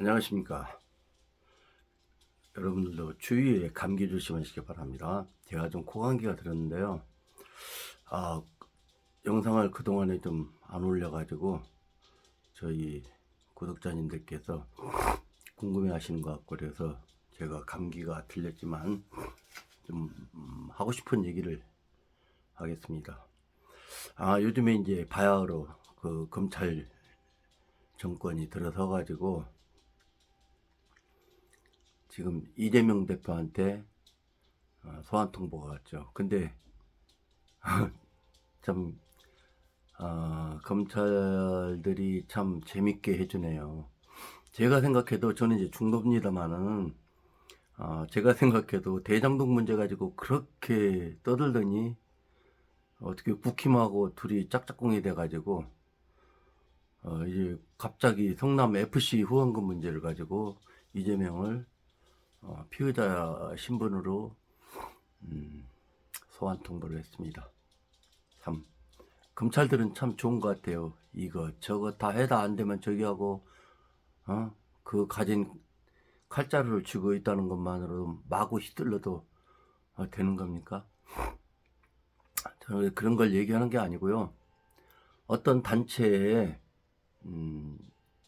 안녕하십니까. 여러분들도 주위에 감기 조심하시기 바랍니다. 제가 좀 코감기가 들었는데요. 아, 영상을 그동안에 좀 안 올려가지고 저희 구독자님들께서 궁금해 하시는 것 같고 그래서 제가 감기가 들렸지만 좀 음, 하고 싶은 얘기를 하겠습니다. 아, 요즘에 이제 바야흐로 그 검찰 정권이 들어서 가지고 지금 이재명 대표한테 어, 소환 통보가 왔죠. 근데 참 어, 검찰들이 참 재밌게 해주네요. 제가 생각해도 저는 이제 중도입니다만은 어, 제가 생각해도 대장동 문제 가지고 그렇게 떠들더니 어떻게 국힘하고 둘이 짝짝꿍이 돼가지고 어, 이제 갑자기 성남 FC 후원금 문제를 가지고 이재명을 어, 피의자 신분으로 음, 소환 통보를 했습니다. 참 검찰들은 참 좋은 것 같아요. 이거 저거 다 해다 안 되면 저기 하고 어? 그 가진 칼자루를 쥐고 있다는 것만으로 마구 휘둘러도 어, 되는 겁니까? 저는 그런 걸 얘기하는 게 아니고요. 어떤 단체에 음,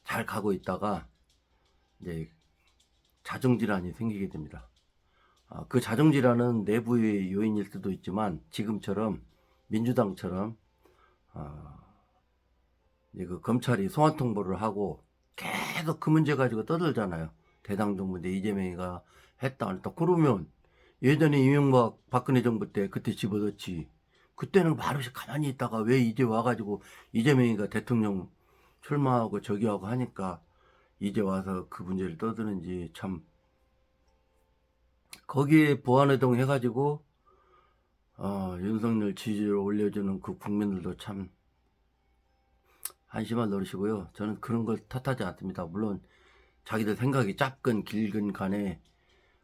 잘 가고 있다가 이제 자정질환이 생기게 됩니다. 아, 그 자정질환은 내부의 요인일 수도 있지만 지금처럼 민주당처럼 아, 그 검찰이 소환 통보를 하고 계속 그 문제 가지고 떠들잖아요. 대장동 문제 이재명이가 했다 안 했다. 그러면 예전에 이명박 박근혜 정부 때 그때 집어넣지. 그때는 말없이 가만히 있다가 왜 이제 와가지고 이재명이가 대통령 출마하고 저기 하고 하니까 이제 와서 그 문제를 떠드는지 참 거기에 보안회동 해가지고 어, 윤석열 지지를 올려주는 그 국민들도 참 한심한 노릇이고요. 저는 그런 걸 탓하지 않습니다. 물론 자기들 생각이 짧건 길건 간에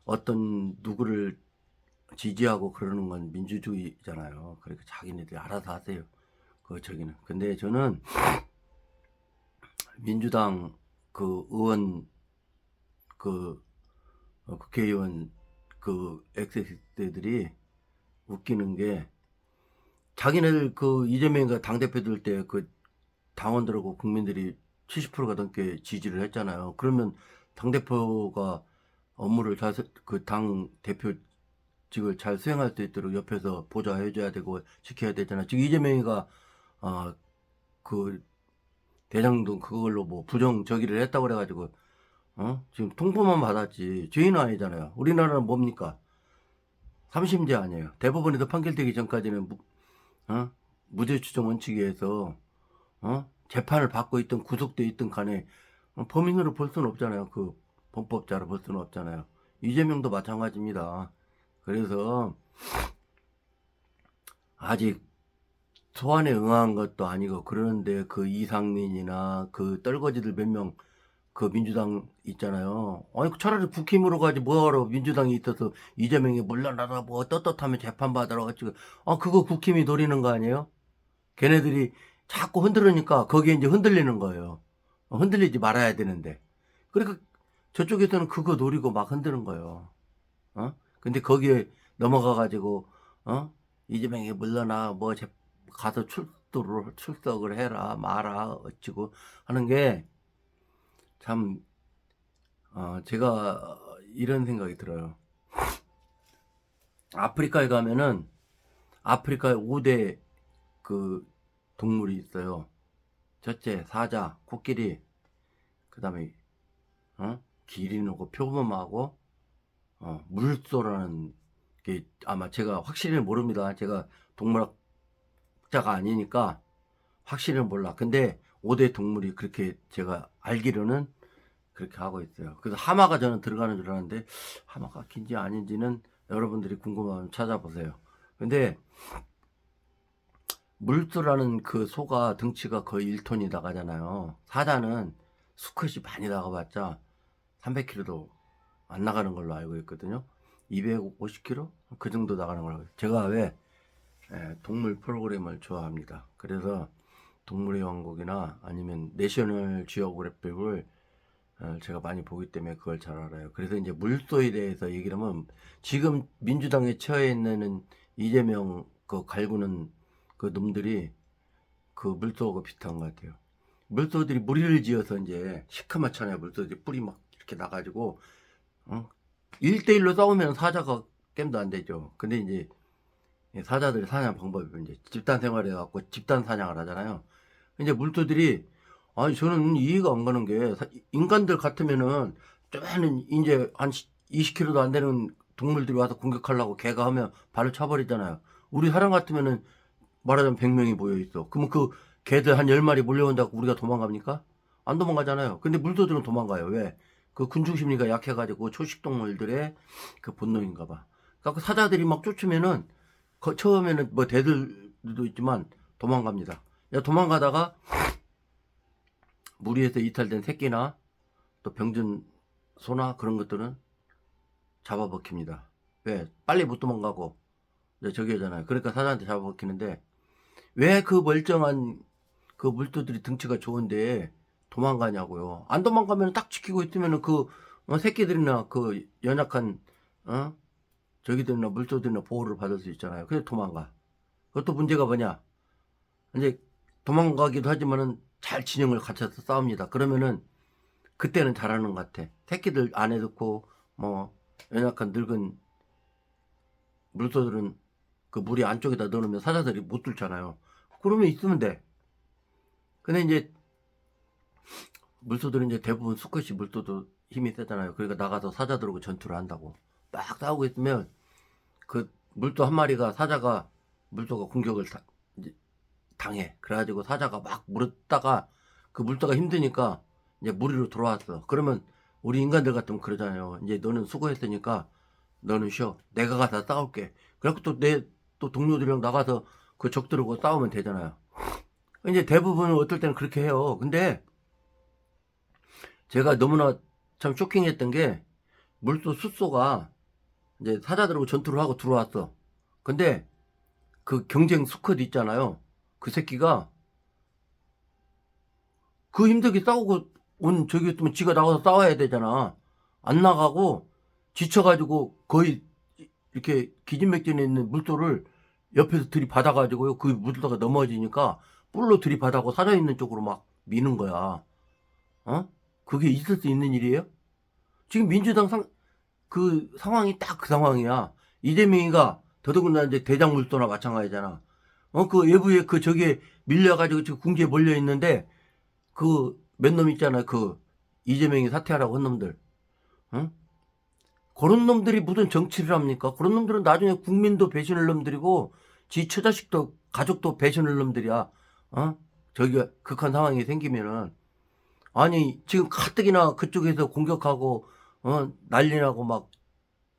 어떤 누구를 지지하고 그러는 건 민주주의잖아요. 그러니까 자기네들이 알아서 하세요. 그 저기는. 근데 저는 민주당 그 의원 그 어, 국회의원 그 엑세스들이 웃기는 게 자기네들 그 이재명이가 당대표 될 때 그 당원들하고 국민들이 70%가 넘게 지지를 했잖아요. 그러면 당대표가 업무를 잘, 그 당 대표직을 잘 수행할 수 있도록 옆에서 보좌해줘야 되고 지켜야 되잖아. 지금 이재명이가, 아, 그, 대장동 그걸로 뭐 부정 저기를 했다고 그래가지고, 어? 지금 통보만 받았지. 죄인은 아니잖아요. 우리나라는 뭡니까? 삼심제 아니에요. 대법원에서 판결되기 전까지는 무, 어? 무죄 추정 원칙에 의해서 어? 재판을 받고 있던 구속돼 있던 간에 어, 범인으로 볼 수는 없잖아요. 그 범법자로 볼 수는 없잖아요. 이재명도 마찬가지입니다. 그래서 아직 소환에 응한 것도 아니고 그러는데 그 이상민이나 그 떨거지들 몇 명 그 민주당 있잖아요. 아니 차라리 국힘으로 가지 뭐하러 민주당이 있어서 이재명이 물러나라 뭐 떳떳하면 재판 받으러 가지고 아 그거 국힘이 노리는 거 아니에요? 걔네들이 자꾸 흔들으니까 거기에 이제 흔들리는 거예요. 어, 흔들리지 말아야 되는데. 그러니까 저쪽에서는 그거 노리고 막 흔드는 거예요. 어? 근데 거기에 넘어가 가지고 어? 이재명이 물러나 뭐 재- 가서 출두를 출석을 해라 마라 어찌고 하는 게참 어, 제가 이런 생각이 들어요. 아프리카에 가면은 아프리카에 5대 그 동물이 있어요. 첫째 사자, 코끼리, 그 다음에 어? 기린하고 표범하고 어, 물소라는 게 아마 제가 확실히 모릅니다. 제가 동물학 자가 아니니까 확실히 몰라. 근데 5대 동물이 그렇게 제가 알기로는 그렇게 하고 있어요. 그래서 하마가 저는 들어가는 줄 알았는데 하마가 긴지 아닌지는 여러분들이 궁금하면 찾아보세요. 근데 물소라는 그 소가 등치가 거의 1톤이 나가잖아요. 사자는 수컷이 많이 나가봤자 300kg도 안 나가는 걸로 알고 있거든요. 250kg? 그 정도 나가는 걸로. 제가 왜 예, 동물 프로그램을 좋아합니다. 그래서 동물의 왕국이나 아니면 내셔널 지오그래픽을 어, 제가 많이 보기 때문에 그걸 잘 알아요. 그래서 이제 물소에 대해서 얘기를 하면 지금 민주당에 처해 있는 이재명 그 갈구는 그 놈들이 그 물소하고 비슷한 것 같아요. 물소들이 무리를 지어서 이제 시커멓잖아요. 물소들이 뿌리 막 이렇게 나가지고 어? 1대1로 싸우면 사자가 겜도 안 되죠. 근데 이제 사자들이 사냥 방법이 이제 집단 생활해 갖고 집단 사냥을 하잖아요. 이제 물소들이 아니 저는 이해가 안 가는 게 사- 인간들 같으면은 쪼매는 이제 한 20kg도 안 되는 동물들이 와서 공격하려고 개가 하면 발을 차버리잖아요. 우리 사람 같으면은 말하자면 100명이 모여 있어. 그러면 그 개들 한 10마리 몰려온다고 우리가 도망갑니까? 안 도망가잖아요. 근데 물소들은 도망가요. 왜? 그 군중 심리가 약해가지고 초식 동물들의 그 본능인가 봐. 그러니까 그 사자들이 막 쫓으면은 거- 처음에는 뭐 대들도 있지만 도망갑니다. 야, 도망가다가 무리에서 이탈된 새끼나 또 병든 소나 그런 것들은 잡아먹힙니다. 왜? 빨리 못 도망가고 저기 하잖아요. 그러니까 사자한테 잡아먹히는데 왜 그 멀쩡한 그 물도들이 등치가 좋은데 도망가냐고요. 안 도망가면 딱 지키고 있으면 그 어, 새끼들이나 그 연약한 어? 저기들이나 물도들이나 보호를 받을 수 있잖아요. 그래서 도망가. 그것도 문제가 뭐냐? 이제 도망가기도 하지만은 잘 진영을 갖춰서 싸웁니다. 그러면은 그때는 잘하는 것 같아. 새끼들 안에 넣고 뭐 연약한 늙은 물소들은 그 물이 안쪽에다 넣어놓으면 사자들이 못 뚫잖아요. 그러면 있으면 돼. 근데 이제 물소들은 이제 대부분 수컷이 물소도 힘이 세잖아요. 그러니까 나가서 사자들하고 전투를 한다고. 막 싸우고 있으면 그 물소 한 마리가 사자가 물소가 공격을 다- 당해. 그래가지고 사자가 막 물었다가 그 물다가 힘드니까 이제 무리로 돌아왔어. 그러면 우리 인간들 같으면 그러잖아요. 이제 너는 수고했으니까 너는 쉬어. 내가 가서 싸울게. 그래갖고 또 내 또 동료들이랑 나가서 그 적들하고 싸우면 되잖아요. 이제 대부분은 어떨 때는 그렇게 해요. 근데 제가 너무나 참 쇼킹했던 게 물소 숫소가 이제 사자들하고 전투를 하고 들어왔어. 근데 그 경쟁 수컷 있잖아요. 그 새끼가 그 힘들게 싸우고 온 있으면 지가 나가서 싸워야 되잖아. 안 나가고 지쳐가지고 거의 이렇게 기진맥진에 있는 물소를 옆에서 들이받아가지고요. 그 물소가 넘어지니까 뿔로 들이받아고 사자 있는 쪽으로 막 미는 거야. 어? 그게 있을 수 있는 일이에요? 지금 민주당 상, 그 상황이 딱 그 상황이야. 이재명이가 더더군다나 이제 대장 물소나 마찬가지잖아. 어, 그 외부에 그 저기에 밀려가지고 지금 궁지에 몰려 있는데 그 몇 놈 있잖아. 그 이재명이 사퇴하라고 한 놈들. 응? 그런 놈들이 무슨 정치를 합니까? 그런 놈들은 나중에 국민도 배신할 놈들이고 지 처자식도 가족도 배신할 놈들이야. 어? 저기가 극한 상황이 생기면은 아니 지금 가뜩이나 그쪽에서 공격하고 어? 난리나고 막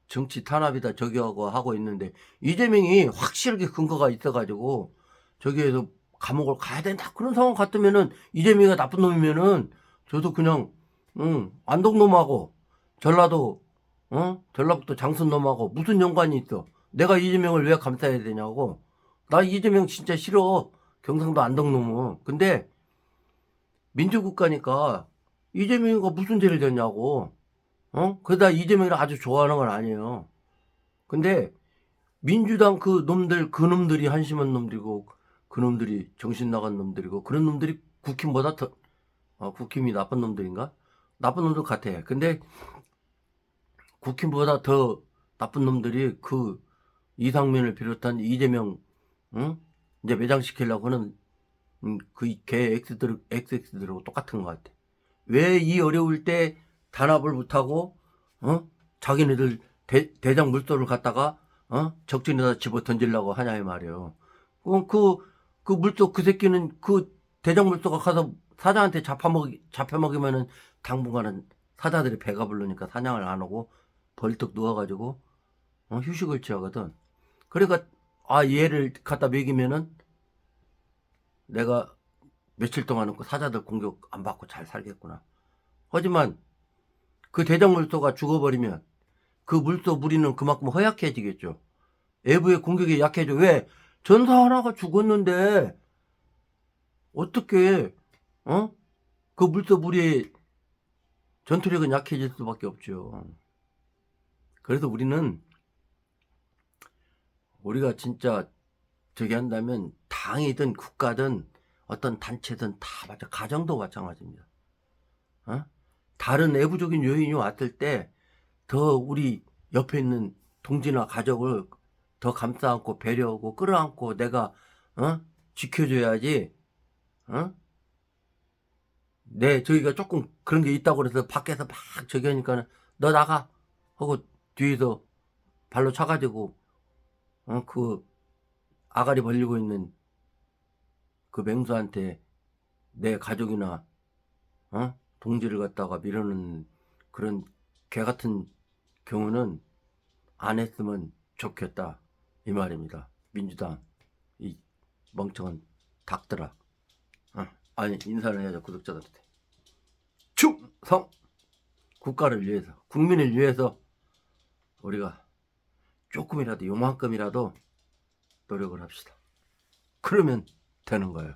정치 탄압이다 저기하고 하고 있는데 이재명이 확실하게 근거가 있어가지고 저기에서 감옥을 가야 된다. 그런 상황 같으면은 이재명이가 나쁜 놈이면은 저도 그냥 응 안동 놈하고 전라도 어 전라북도 장순 놈하고 무슨 연관이 있어? 내가 이재명을 왜 감싸야 되냐고. 나 이재명 진짜 싫어. 경상도 안동 놈은. 근데 민주국가니까 이재명이가 무슨 죄를 졌냐고 어 그러다 이재명이를 아주 좋아하는 건 아니에요 근데 민주당 그 놈들 그 놈들이 한심한 놈들이고 그 놈들이 정신 나간 놈들이고 그런 놈들이 국힘보다 더 어, 국힘이 나쁜 놈들인가? 나쁜 놈들 같아. 근데 국힘보다 더 나쁜 놈들이 그 이상민을 비롯한 이재명 응? 이제 매장시키려고 하는 음, 그개 X들 XX들하고 똑같은 것 같아. 왜 이 어려울 때 단합을 못하고 어? 자기네들 대, 대장 물소를 갖다가 어? 적진에다 집어 던지려고 하냐 이 말이에요. 그럼 그, 그 물소 그 새끼는 그 대장 물소가 가서 사자한테 잡아먹이, 잡혀먹이면은 당분간은 사자들이 배가 부르니까 사냥을 안 하고 벌떡 누워가지고 어, 휴식을 취하거든. 그러니까 아 얘를 갖다 먹이면은 내가 며칠 동안은 그 사자들 공격 안 받고 잘 살겠구나. 하지만 그 대장 물소가 죽어버리면 그 물소 무리는 그만큼 허약해지겠죠. 외부의 공격이 약해져. 왜? 전사 하나가 죽었는데 어떻게 어? 그 물소 무리에 전투력은 약해질 수밖에 없죠. 그래서 우리는 우리가 진짜 저기 한다면 당이든 국가든 어떤 단체든 다 맞아 가정도 마찬가지입니다. 어? 다른 내부적인 요인이 왔을 때 더 우리 옆에 있는 동지나 가족을 더 감싸안고 배려하고 끌어안고 내가 어? 지켜줘야지 어? 네 저희가 조금 그런 게 있다고 그래서 밖에서 막 저기 하니까는 너 나가 하고 뒤에서 발로 차가지고 어? 그 아가리 벌리고 있는 그 맹수한테 내 가족이나 어? 동지를 갖다가 미루는 그런 개 같은 경우는 안 했으면 좋겠다 이 말입니다. 민주당 이 멍청한 닭들아. 어, 아니 인사를 해야죠 구독자들한테. 충성 국가를 위해서 국민을 위해서 우리가 조금이라도 요만큼이라도 노력을 합시다. 그러면 되는 거예요.